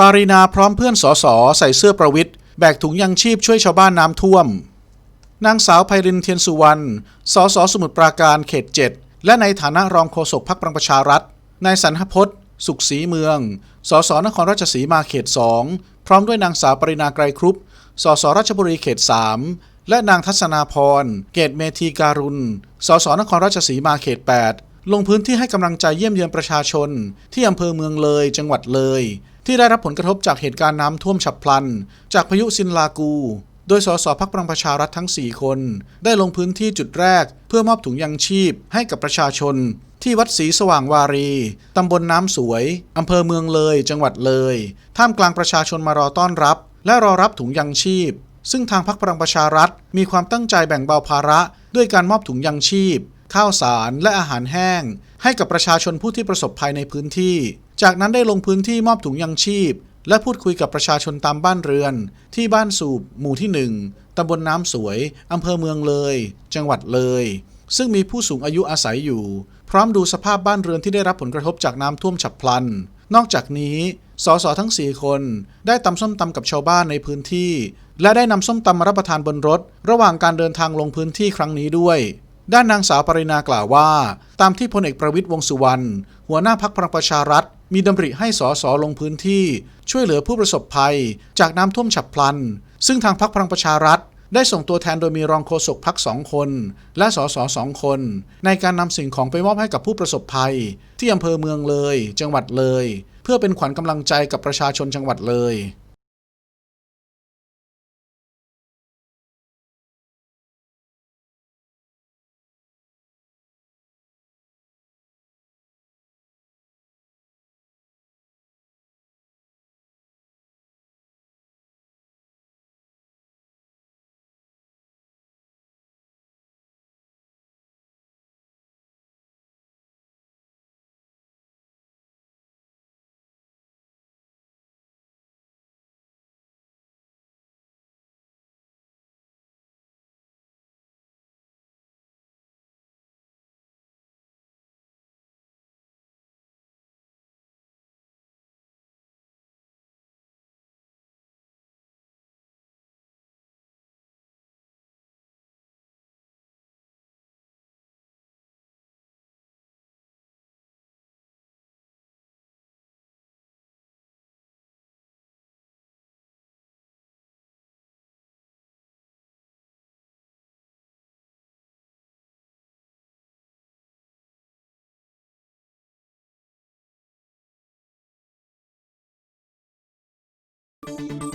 ปารีนาพร้อมเพื่อนสอสอใส่เสื้อประวิทย์แบกถุงยังชีพช่วยชาวบ้านน้ำท่วม นางสาวไพรินเทียนสุวรรณ สสสมุทรปราการเขต 7 และในฐานะรองโฆษกพรรคประชารัฐ นายสันหพจน์สุขศรีเมือง สสนครราชสีมาเขต 2 พร้อมด้วยนางสาวปรินาไกรครุป สสราชบุรีเขต 3 และนางทัศนาพร เกตเมธีการุณ สสนครราชสีมาเขต 8 ลงพื้นที่ให้กำลังใจเยี่ยมเยือนประชาชน ที่อำเภอเมืองเลย จังหวัดเลย ที่ได้รับผลกระทบจากเหตุการณ์น้ำท่วมฉับพลัน จากพายุซินลากู โดยสสพักพลังประชารัฐทั้ง 4 คน ได้ลงพื้นที่จุดแรก เพื่อมอบถุงยังชีพให้กับประชาชน ที่วัดศรีสว่างวารี ตำบลน้ำสวย อำเภอเมืองเลย จังหวัดเลย ท่ามกลางประชาชนมารอต้อนรับ และรอรับถุงยังชีพ ซึ่งทางพักพลังประชารัฐ มีความตั้งใจแบ่งเบาภาระ ด้วยการมอบถุงยังชีพ ข้าวสาร และอาหารแห้ง ให้กับประชาชนผู้ที่ประสบภัยในพื้นที่ จากนั้นได้ลงพื้นที่มอบถุงยังชีพ และพูดคุยกับประชาชนตามบ้านเรือน ที่บ้านสูบ หมู่ที่ 1ตำบลน้ำสวย อำเภอเมืองเลย จังหวัดเลย ซึ่งมีผู้สูงอายุอาศัยอยู่ พร้อมดูสภาพบ้านเรือนที่ได้รับผลกระทบจากน้ำท่วมฉับพลัน นอกจากนี้สสทั้ง 4 คน ได้ตำส้มตำกับชาวบ้านในพื้นที่ และได้นำส้มตำมารับประทานบนรถ ระหว่างการเดินทางลงพื้นที่ครั้งนี้ด้วย ด้านนางสาวปรินากล่าวว่า ตามที่พลเอกประวิตยวงสุวรรณหัวหน้าพักพลังประชารัฐ มีดำริให้สอสอลงพื้นที่ ช่วยเหลือผู้ประสบภัย จากน้ำท่วมฉับพลัน ซึ่งทางพักพลังประชารัฐ ได้ส่งตัวแทนโดยมีรองโฆษกพักสองคน และสสสองคน ในการนำสิ่งของไปมอบให้กับผู้ประสบภัย ที่อำเภอเมืองเลย จังหวัดเลย เพื่อเป็นขวัญกำลังใจกับประชาชนจังหวัดเลย Thank you.